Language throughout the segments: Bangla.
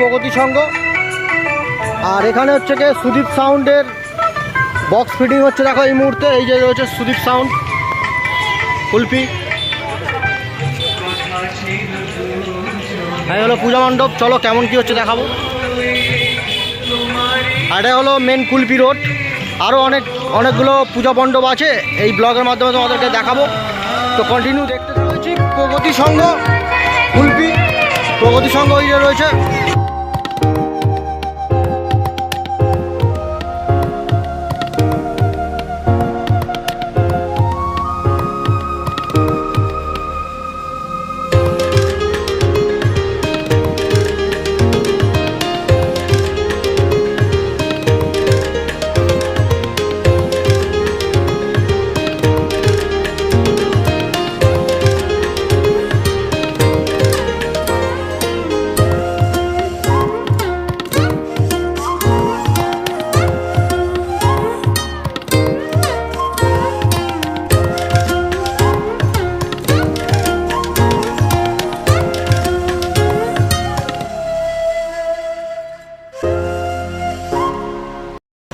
প্রগতি সংঘ। আর এখানে হচ্ছে গিয়ে সুদীপ সাউন্ডের বক্স ফিটিং হচ্ছে, দেখো এই মুহূর্তে, এই যে রয়েছে সুদীপ সাউন্ড। কুলপি এই হলো পূজা মণ্ডপ, চলো কেমন কি হচ্ছে দেখাবো। এটা হলো মেন কুলপি রোড আরও অনেক, অনেকগুলো পূজা মণ্ডপ আছে, এই ব্লগের মাধ্যমে তোমাদেরকে দেখাবো। তো কন্টিনিউ দেখতে রয়েছি প্রগতি সংঘ কুলপি প্রগতি সংঘ ওই যে রয়েছে।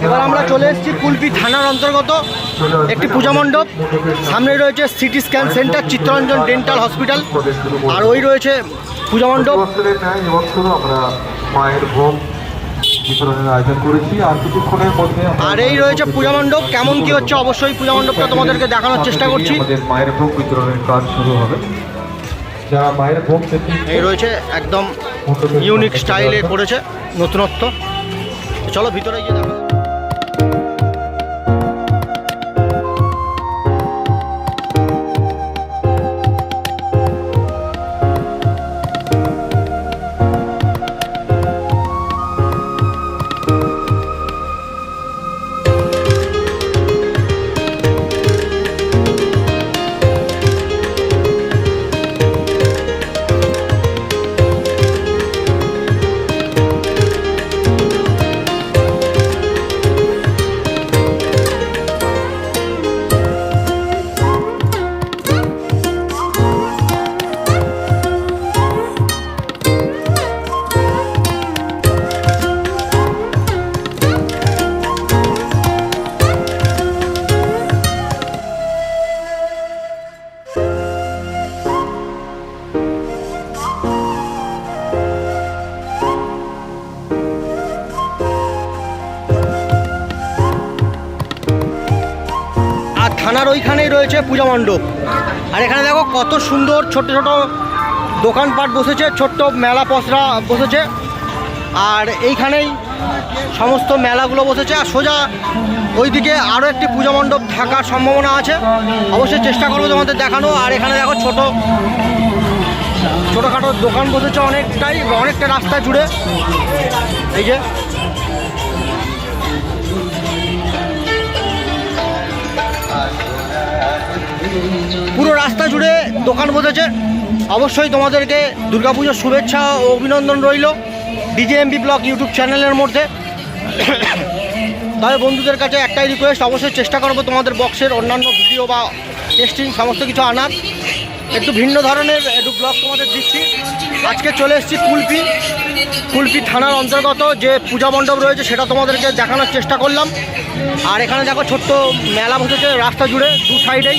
এবার আমরা চলে এসেছি কুলপি থানার অন্তর্গত একটি পূজা মণ্ডপ। সামনে রয়েছে CT scan centre, Chittaranjan dental hospital, আর ওই রয়েছে পূজা মণ্ডপ। আর এই রয়েছে পূজা মণ্ডপ। কেমন কি হচ্ছে? অবশ্যই পূজা মণ্ডপটা তোমাদেরকে দেখানোর চেষ্টা করছি। মায়ের ভোগ বিতরণের কাজ শুরু হবে যারা মায়ের ভোগ এই রয়েছে একদম ইউনিক স্টাইলে করেছে নতুনত্ব। চলো ভিতরে গিয়ে দেখো। ওইখানেই রয়েছে পূজা মণ্ডপ। আর এখানে দেখো কত সুন্দর ছোট ছোট দোকানপাট বসেছে, ছোট্ট মেলা পসরা বসেছে। আর এইখানেই সমস্ত মেলাগুলো বসেছে। আর সোজা ওইদিকে আরও একটি পূজা মণ্ডপ থাকার সম্ভাবনা আছে। অবশ্যই চেষ্টা করব তোমাদের দেখানো আর এখানে দেখো ছোট, ছোটোখাটো দোকান বসেছে অনেকটাই, অনেকটা রাস্তা জুড়ে। এই যে পুরো রাস্তা জুড়ে দোকান বসেছে। অবশ্যই তোমাদেরকে দুর্গাপুজোর শুভেচ্ছা ও অভিনন্দন রইল ডিজেএমবি ব্লগ ইউটিউব চ্যানেলের মধ্যে। তবে বন্ধুদের কাছে একটাই রিকোয়েস্ট অবশ্যই চেষ্টা করব তোমাদের বক্সের অন্যান্য ভিডিও বা টেস্টিং সমস্ত কিছু আনার। একটু ভিন্ন ধরনের একটু ব্লগ তোমাদের দিচ্ছি। আজকে চলে এসেছি কুলপি। কুলপি থানার অন্তর্গত যে পূজা মণ্ডপ রয়েছে সেটা তোমাদেরকে দেখানোর চেষ্টা করলাম। আর এখানে দেখো ছোট্ট মেলা বসেছে রাস্তা জুড়ে, দু সাইডেই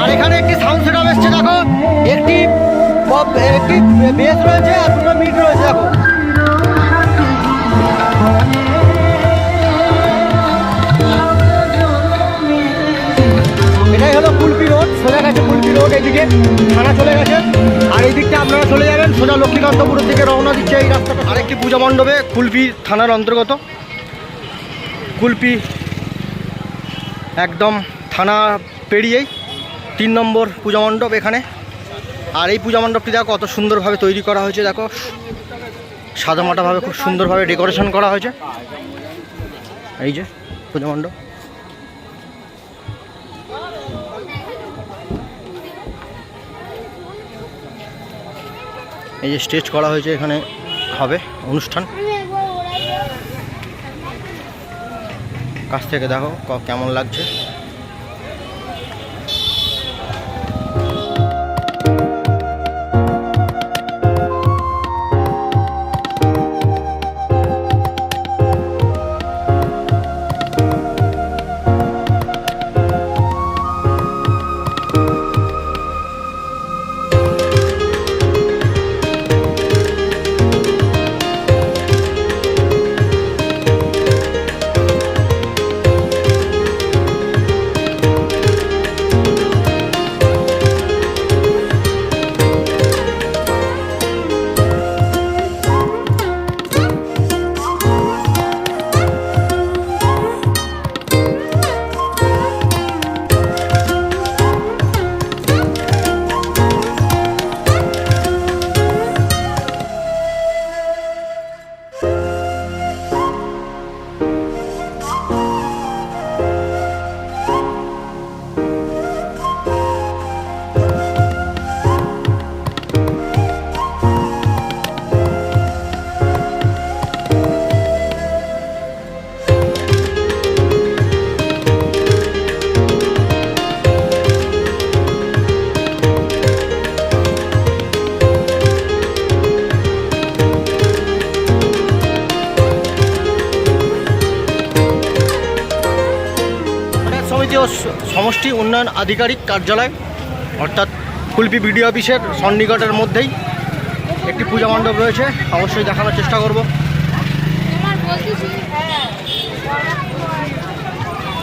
আর এখানে একটি সাউন্ড সেটআপ এসছে, দেখো। একটি একটি বেস রয়েছে আর দুটো মিট রয়েছে, দেখো। এটাই হলো কুলপি রোড, সোজা গেছে কুলপি রোড এইদিকে থানা চলে গেছে। আর এই আপনারা চলে যাবেন, সোজা লক্ষ্মীকান্তপুরের দিকে রওনা দিচ্ছে এই রাস্তাটা। আরেকটি পূজা মণ্ডপে কুলপি থানার অন্তর্গত। কুলপি একদম থানা পেরিয়েই তিন নম্বর পূজা মণ্ডপ এখানে। আর এই পূজা মণ্ডপটি দেখো কত সুন্দরভাবে তৈরি করা হয়েছে, দেখো। সাদামাটাভাবে খুব সুন্দরভাবে ডেকোরেশন করা হয়েছে। এই যে পূজা মণ্ডপ। এই যে স্টেজ করা হয়েছে এখানে, হবে অনুষ্ঠান। কাছ থেকে দেখো কেমন লাগছে। উন্নয়ন আধিকারিক কার্যালয় অর্থাৎ কুলপি বিডিও অফিসের সন্নিকটের মধ্যেই একটি পূজা মণ্ডপ রয়েছে। অবশ্যই দেখানোর চেষ্টা করব।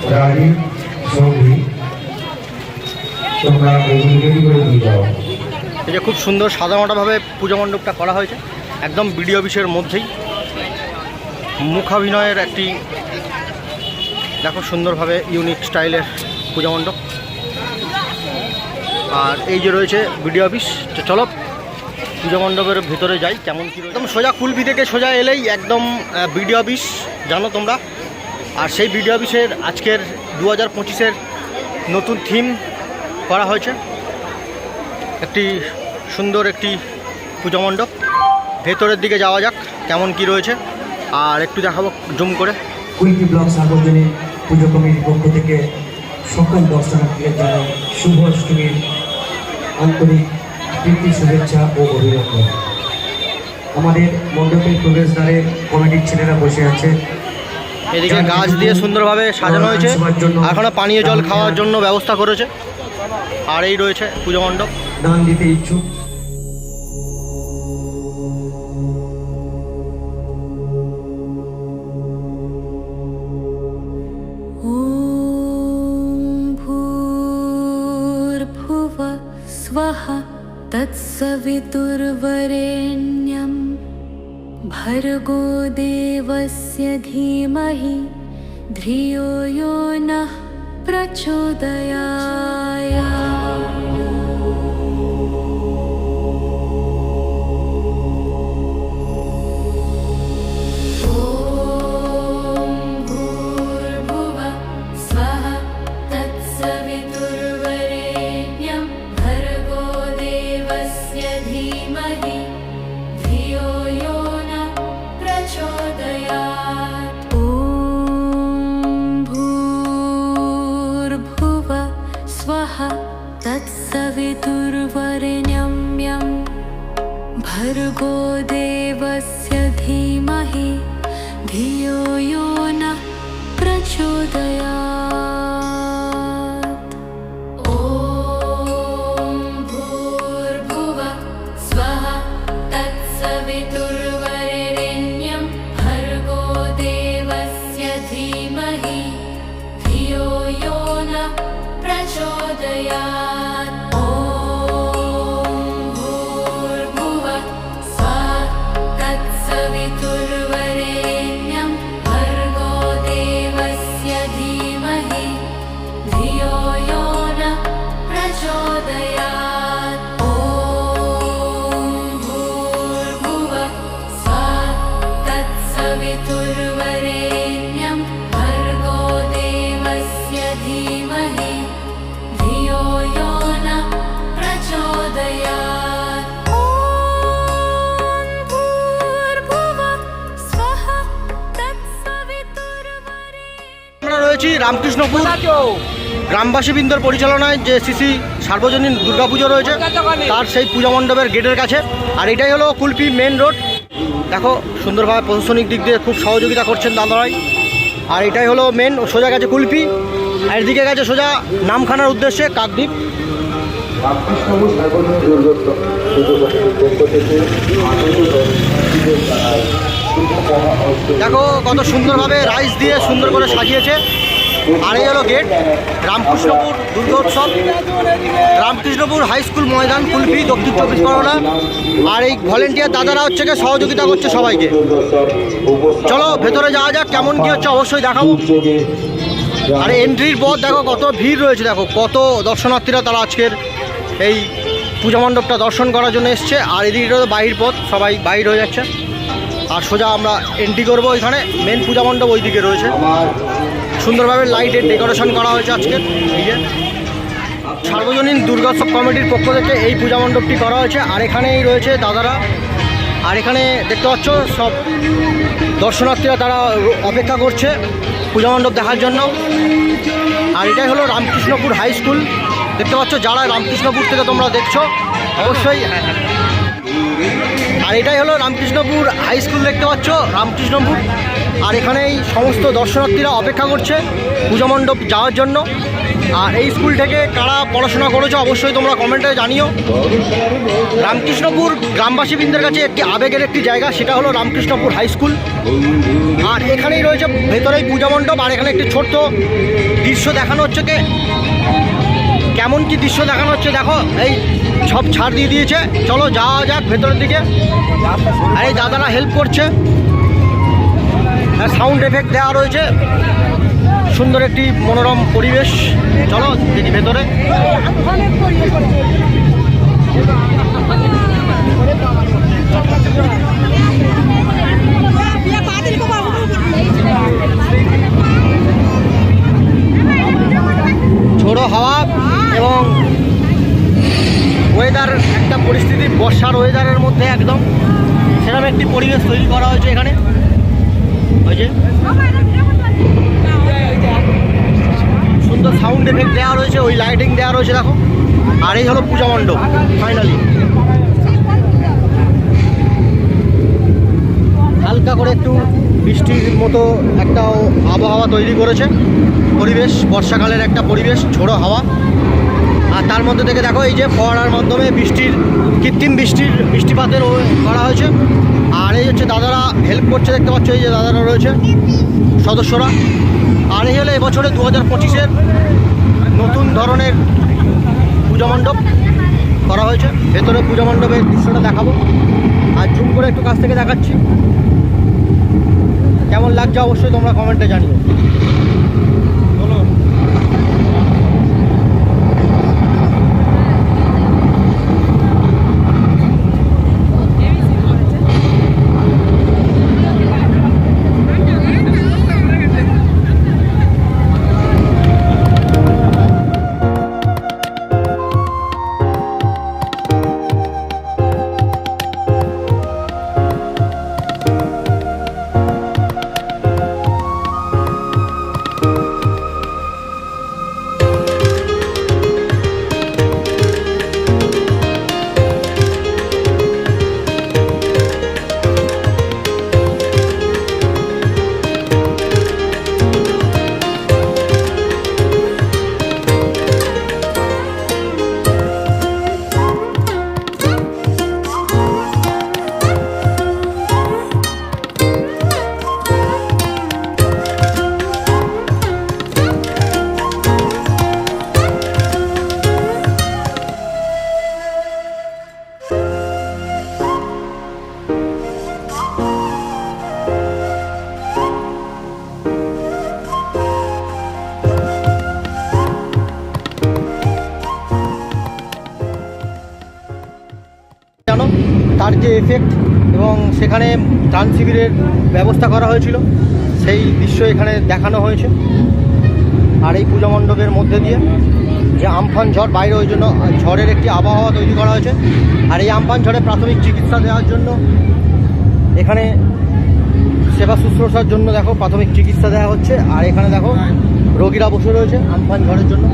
হ্যাঁ। এই যে খুব সুন্দর সাদামাটাভাবে পূজা মণ্ডপটা করা হয়েছে একদম বিডিও অফিসের মধ্যেই। মুখাভিনয়ের একটি দেখো সুন্দরভাবে ইউনিক স্টাইলের পূজা মণ্ডপ। আর এই যে রয়েছে বিডিও অফিস তো চলো পূজা মণ্ডপের ভিতরে যাই কেমন কী একদম সোজা কুলপি থেকে সোজা এলেই একদম বিডিও অফিস জানো তোমরা? আর সেই বিডিও অফিসের আজকের দু হাজার পঁচিশের নতুন থিম করা হয়েছে। একটি সুন্দর একটি পূজা মণ্ডপ। ভেতরের দিকে যাওয়া যাক কেমন কি রয়েছে। আর একটু দেখাবো জুম করে। কুইটি ব্লক সার্বজনীন পুজো কমিটির পক্ষ থেকে সকল দর্শনার্থীদের জানাই শুভ অষ্টমীর আন্তরিক প্রীতি শুভেচ্ছা ও অভিনন্দন। আমাদের মণ্ডপের প্রবেশদ্বারে কমিটির ছেলেরা বসে আছে। এদিকে গাছ দিয়ে সুন্দরভাবে সাজানো হয়েছে। এখনও পানীয় জল খাওয়ার জন্য ব্যবস্থা করেছে। আর এই রয়েছে পুজো মণ্ডপ। দান দিতে ইচ্ছুক। तत्सवितुर्वरेण्यं भर्गो देवस्य धीमहि धियो यो नः प्रचोदयाय 住的遥。तत्सवितुर्वरेण्यं भर्गो देवस्य धीमहि धियो यो न प्रचोदयात् ॐ भूर्भुवः स्वः तत्सवितुर्वरेण्यम् আমরা রয়েছি রামকৃষ্ণপুর গ্রামবাসী বৃন্দর পরিচালনায় যে সিসি সার্বজনীন দুর্গাপুজো রয়েছে তার সেই পূজা মণ্ডপের গেটের কাছে আর এটাই হলো কুলপি মেন রোড দেখো সুন্দরভাবে প্রশাসনিক দিক দিয়ে খুব সহযোগিতা করছেন দাদারাই আর এটাই হলো মেন সোজা গেছে কুলপি, আর এদিকে গেছে সোজা নামখানার উদ্দেশ্যে কাকদ্বীপ। দেখো কত সুন্দরভাবে রাইস দিয়ে সুন্দর করে সাজিয়েছে। আর হলো gate, Ramkrishnapur Durgotsav, Ramkrishnapur high school ময়দান কুলপি দক্ষিণ চব্বিশ পরগনা, আর এই ভলেন্টিয়ার দাদারা হচ্ছে গিয়ে সহযোগিতা করছে সবাইকে। চলো, ভেতরে যাওয়া যাক, কেমন কি হচ্ছে অবশ্যই দেখাবো। আর এন্ট্রির পর দেখো, কত ভিড় রয়েছে, দেখো, কত দর্শনার্থীরা তারা আজকের এই পূজা মণ্ডপটা দর্শন করার জন্য এসছে। আর এদিকে তো বাহির পথ, সবাই বাহির হয়ে যাচ্ছে। আর সোজা আমরা এন্ট্রি করব ওইখানে মেন পূজা মণ্ডপ ওই দিকে রয়েছে। সুন্দরভাবে লাইটের ডেকোরেশন করা হয়েছে আজকে এই সার্বজনীন দুর্গোৎসব কমিটির পক্ষ থেকে এই পূজা মণ্ডপটি করা হয়েছে। আর এখানেই রয়েছে দাদারা। আর এখানে দেখতে পাচ্ছ, সব দর্শনার্থীরা তারা অপেক্ষা করছে পূজা মণ্ডপ দেখার জন্য। আর এটাই হলো রামকৃষ্ণপুর হাই স্কুল। দেখতে পাচ্ছ, যারা রামকৃষ্ণপুর থেকে তোমরা দেখছ, অবশ্যই। আর এটাই হলো রামকৃষ্ণপুর হাই স্কুল, দেখতে পাচ্ছ, রামকৃষ্ণপুর। আর এখানেই সমস্ত দর্শনার্থীরা অপেক্ষা করছে পূজা মণ্ডপ যাওয়ার জন্য। আর এই স্কুল থেকে কারা পড়াশোনা করেছ অবশ্যই তোমরা কমেন্টে জানিও। রামকৃষ্ণপুর গ্রামবাসীবৃন্দের কাছে একটি আবেগের একটি জায়গা, সেটা হলো রামকৃষ্ণপুর হাই স্কুল। আর এখানেই রয়েছে ভেতরেই পূজা মণ্ডপ, আর এখানে একটি ছোট্ট দৃশ্য দেখানো হচ্ছে কে? কেমন কি দৃশ্য দেখানো হচ্ছে দেখো, এই সব ছাড় দিয়ে দিয়েছে। চলো যাওয়া যাক ভেতরের দিকে। আর এই দাদারা হেল্প করছে। সাউন্ড এফেক্ট দেওয়া রয়েছে। সুন্দর একটি মনোরম পরিবেশ। চলো, দেখি ভেতরে। ঝোড়ো হাওয়া এবং ওয়েদার একটা পরিস্থিতি, বর্ষার ওয়েদারের মধ্যে একদম সেরকম একটি পরিবেশ তৈরি করা হয়েছে এখানে। ওই যে? সুন্দর সাউন্ড এফেক্ট দেওয়া রয়েছে, ওই লাইটিং দেওয়া রয়েছে, দেখো। আর এই হলো পূজা মণ্ডপ ফাইনালি হালকা করে একটু বৃষ্টির মতো একটা আবহাওয়া তৈরি করেছে। পরিবেশ, বর্ষাকালের একটা পরিবেশ, ঝোড়ো হাওয়া। আর তার মধ্যে থেকে দেখো, এই যে ফোয়ারার মাধ্যমে বৃষ্টির, কৃত্রিম বৃষ্টির বৃষ্টিপাতের করা হয়েছে। আর এই হচ্ছে দাদারা হেল্প করছে, দেখতে পাচ্ছ এই যে দাদারা রয়েছে, সদস্যরা। আর এই হলো এবছরে দু হাজার পঁচিশের নতুন ধরনের পূজা মণ্ডপ করা হয়েছে। ভেতরে পূজা মণ্ডপের দৃশ্যটা দেখাবো। আর জুম করে একটু কাছ থেকে দেখাচ্ছি। কেমন লাগছে অবশ্যই তোমরা কমেন্টে জানিও। এফেক্ট এবং সেখানে ত্রাণ শিবিরের ব্যবস্থা করা হয়েছিল, সেই দৃশ্য এখানে দেখানো হয়েছে। আর এই পূজা মণ্ডপের মধ্যে দিয়ে যে আমফান ঝড় বাইরে ওই জন্য ঝড়ের একটি আবহাওয়া তৈরি করা হয়েছে। আর এই আমফান ঝড়ে প্রাথমিক চিকিৎসা দেওয়ার জন্য এখানে সেবা শুশ্রূষার জন্য দেখো প্রাথমিক চিকিৎসা দেওয়া হচ্ছে। আর এখানে দেখো রোগীরা বসে রয়েছে আমফান ঝড়ের জন্য।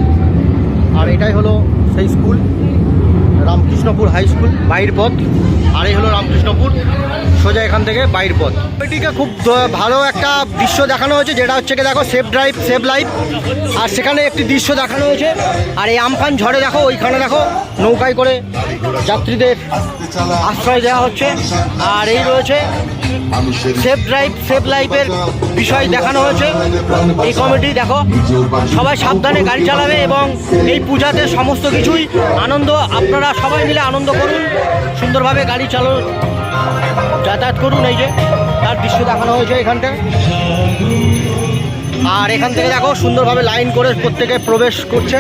আর এটাই হলো সেই স্কুল। রামকৃষ্ণপুর হাই স্কুল, বাইর পথ। আর এই হলো রামকৃষ্ণপুর, সোজা এখান থেকে বাইর পথ। এটিকে খুব ভালো একটা দৃশ্য দেখানো হয়েছে, যেটা হচ্ছে কি দেখো সেফ ড্রাইভ সেফ লাইফ আর সেখানে একটি দৃশ্য দেখানো হয়েছে, আর এই আমফান ঝড়ে দেখো, ওইখানে দেখো, নৌকায় করে যাত্রীদের আশ্রয় দেওয়া হচ্ছে। আর এই রয়েছে সেফ ড্রাইভ সেফ লাইফের বিষয় দেখানো হয়েছে। এই কমিটি দেখো, সবাই সাবধানে গাড়ি চালাবে এবং এই পূজাতে সমস্ত কিছুই আনন্দ, আপনারা সবাই মিলে আনন্দ করুন, সুন্দরভাবে গাড়ি চালো, যাতায়াত করুন, এই যে তার দৃশ্য দেখানো হয়েছে এখানটা। আর এখান থেকে দেখো, সুন্দরভাবে লাইন করে প্রত্যেকে প্রবেশ করছে।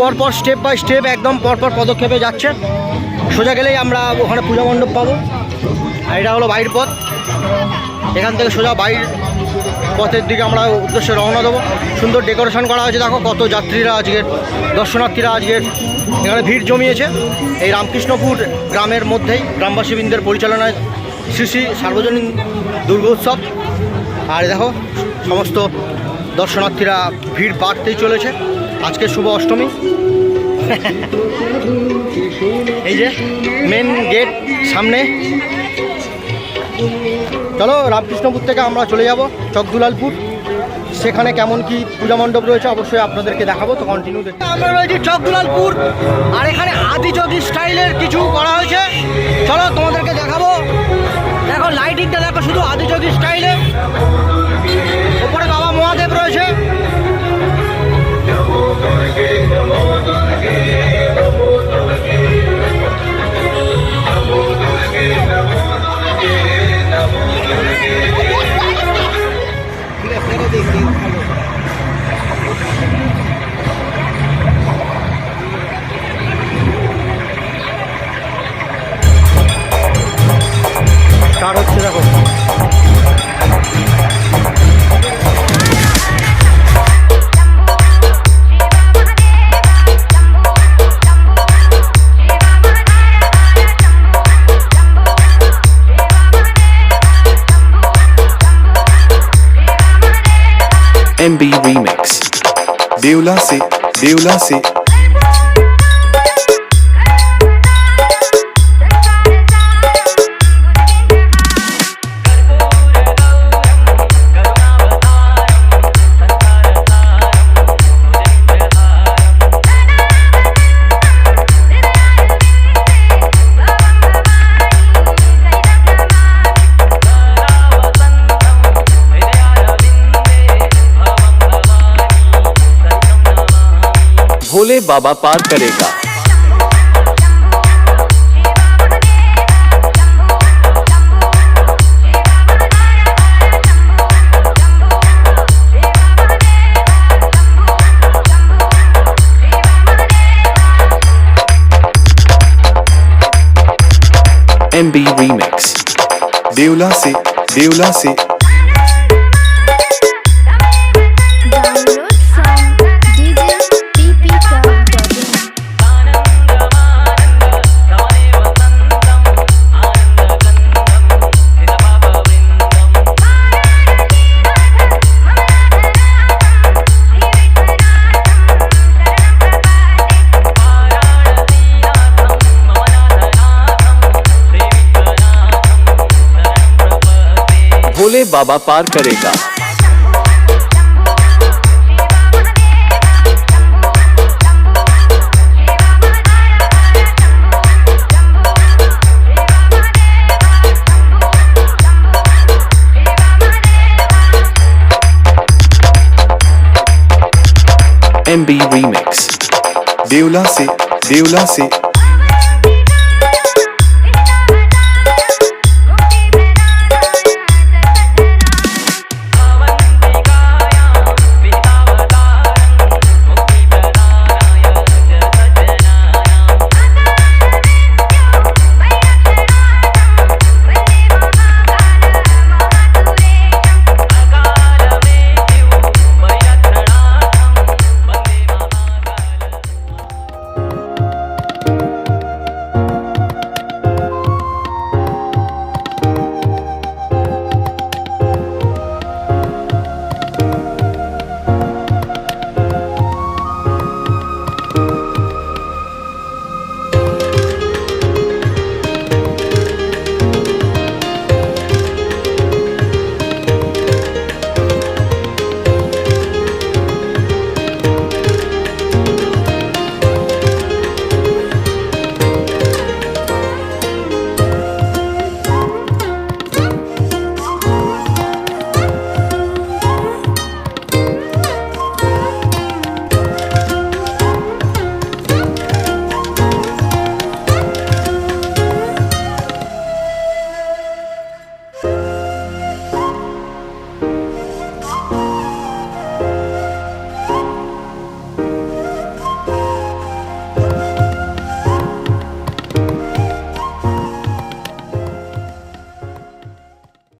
পরপর স্টেপ বাই স্টেপ একদম পরপর পদক্ষেপে যাচ্ছে। সোজা গেলেই আমরা ওখানে পূজা মণ্ডপ পাবো। আর এটা হলো বাইর পথ। এখান থেকে সোজা বাইর পথের দিকে আমরা উদ্দেশ্যে রওনা দেবো। সুন্দর ডেকোরেশন করা হয়েছে, দেখো কত যাত্রীরা আজকের দর্শনার্থীরা আজকের এখানে ভিড় জমিয়েছে। এই রামকৃষ্ণপুর গ্রামের মধ্যেই গ্রামবাসীবৃন্দের পরিচালনায় শ্রী শ্রী সার্বজনীন দুর্গোৎসব আর দেখো, সমস্ত দর্শনার্থীরা ভিড় বাড়তেই চলেছে। আজকে শুভ অষ্টমী। এই যে মেন গেট সামনে। চলো, রামকৃষ্ণপুর থেকে আমরা চলে যাব, চকদুলালপুর। সেখানে কেমন কি পূজা মণ্ডপ রয়েছে অবশ্যই আপনাদেরকে দেখাবো, তো কন্টিনিউ দেখতে আমরা রয়েছি চকদুলালপুর, আর এখানে আদি চকি স্টাইলের কিছু করা হয়েছে। চলো, তোমাদেরকে দেখাবো। দেখো লাইটিংটা দেখো, শুধু আদি চকি স্টাইলে। MB Remix. देवला से देवला से भोले बाबा पार करेगा। MB Remix देवला से देवला से। भोले बाबा पार करेगा। MB Remix देवला से देवला से।